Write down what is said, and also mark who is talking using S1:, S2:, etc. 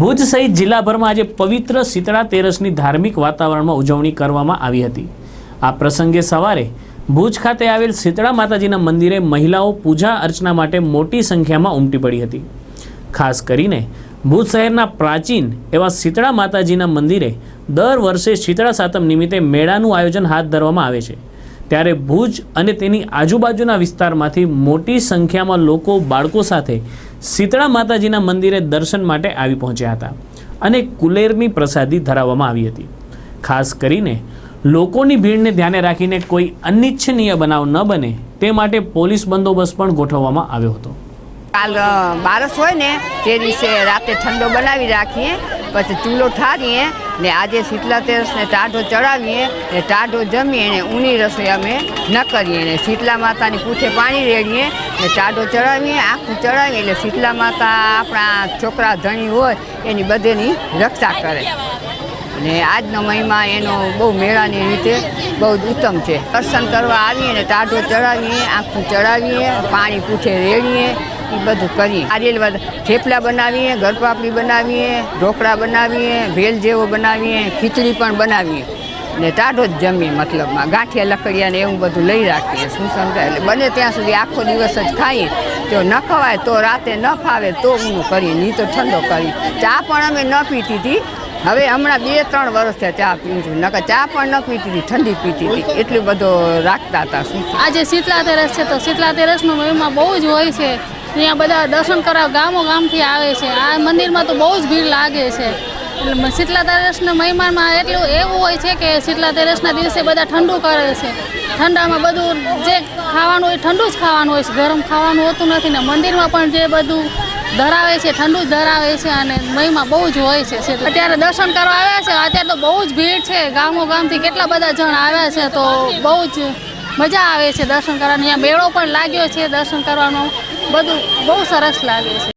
S1: ભુજ સહિત જિલ્લાભરમાં આજે પવિત્ર શીતળા તેરસની ધાર્મિક વાતાવરણમાં ઉજવણી કરવામાં આવી હતી. આ પ્રસંગે સવારે ભુજ ખાતે આવેલ શીતળા માતાજીના મંદિરે મહિલાઓ પૂજા અર્ચના માટે મોટી સંખ્યામાં ઉમટી પડી હતી. ખાસ કરીને ભુજ શહેરના પ્રાચીન એવા શીતળા માતાજીના મંદિરે દર વર્ષે શીતળા સાતમ નિમિત્તે મેળાનું આયોજન હાથ ધરવામાં આવે છે. ત્યારે ભુજ અને તેની આજુબાજુના વિસ્તારમાંથી મોટી સંખ્યામાં લોકો બાળકો સાથે શીતળા માતાજીના મંદિરે દર્શન માટે આવી પહોંચ્યા હતા અને કુલેરની પ્રસાદી ધરાવવામાં આવી હતી. ખાસ કરીને લોકોની ભીડને ધ્યાને રાખીને કોઈ અનિચ્છનીય બનાવ ન બને તે માટે પોલીસ બંદોબસ્ત પણ ગોઠવવામાં આવ્યો હતો.
S2: કાલ બારસ હોય ને તે દિવસે રાતે ઠંડો બનાવી રાખીએ પછી ચૂલો ઠારીએ ને આજે શીતલા તેરસને ટાઢો ચડાવીએ ને ટાઢો જમીએ ને ઊની રસોઈ અમે ન કરીએ ને શીતલા માતાની પૂઠે પાણી રેડીએ ને ટાઢો ચડાવીએ, આખું ચડાવીએ એટલે શીતલા માતા આપણા છોકરા ધણી હોય એની બધેની રક્ષા કરે. ને આજનો મહિમા એનો બહુ મેળાની રીતે બહુ જ ઉત્તમ છે. દર્શન કરવા આવીએ ને ટાઢો ચડાવીએ, આખું ચડાવીએ, પાણી પૂઠે રેડીએ એ બધું કરીએ. આરેલ થેપલા બનાવીએ, ગરપાપડી બનાવીએ, ઢોકળા બનાવીએ, ભેલ જેવો બનાવીએ, ખીચડી પણ બનાવીએ. ને ટાઢો જ જમીએ મતલબમાં. ગાંઠિયા, લકડિયા ને એવું બધું લઈ રાખીએ. શું સમજાય? એટલે બને ત્યાં સુધી આખો દિવસ જ ખાઈએ. જો ન ખવાય તો રાતે ન ફાવે તો હું કરીએ, નહીં તો ઠંડો કરીએ. ચા પણ અમે ન પીતી હતી. હવે હમણાં બે, ત્રણ વર્ષ થયા ચા પીવું છું. નકર ચા પણ ન પીતી હતી, ઠંડી પીતી હતી. એટલું બધું રાખતા હતા શું
S3: આજે શીતલા તેરસ છે, તો શીતલા તેરસનો મહિમા બહુ જ હોય છે. અહીંયા બધા દર્શન કરવા ગામો ગામથી આવે છે. આ મંદિરમાં તો બહુ જ ભીડ લાગે છે. એટલે શીતલા તેરસના મહિમામાં એટલું એવું હોય છે કે શીતલા તેરસના દિવસે બધા ઠંડુ કરે છે. ઠંડામાં બધું જે ખાવાનું હોય ઠંડુ જ ખાવાનું હોય છે. ગરમ ખાવાનું હોતું નથી ને મંદિરમાં પણ જે બધું ધરાવે છે, ઠંડુ જ ધરાવે છે અને મહિમા બહુ જ હોય છે. અત્યારે દર્શન કરવા આવ્યા છે. અત્યારે તો બહુ જ ભીડ છે. ગામો ગામથી કેટલા બધા જણ આવ્યા છે તો બહુ જ મજા આવે છે દર્શન કરવાની. અહીંયા મેળો પણ લાગ્યો છે દર્શન કરવાનો. બધું બહુ સરસ લાગે છે.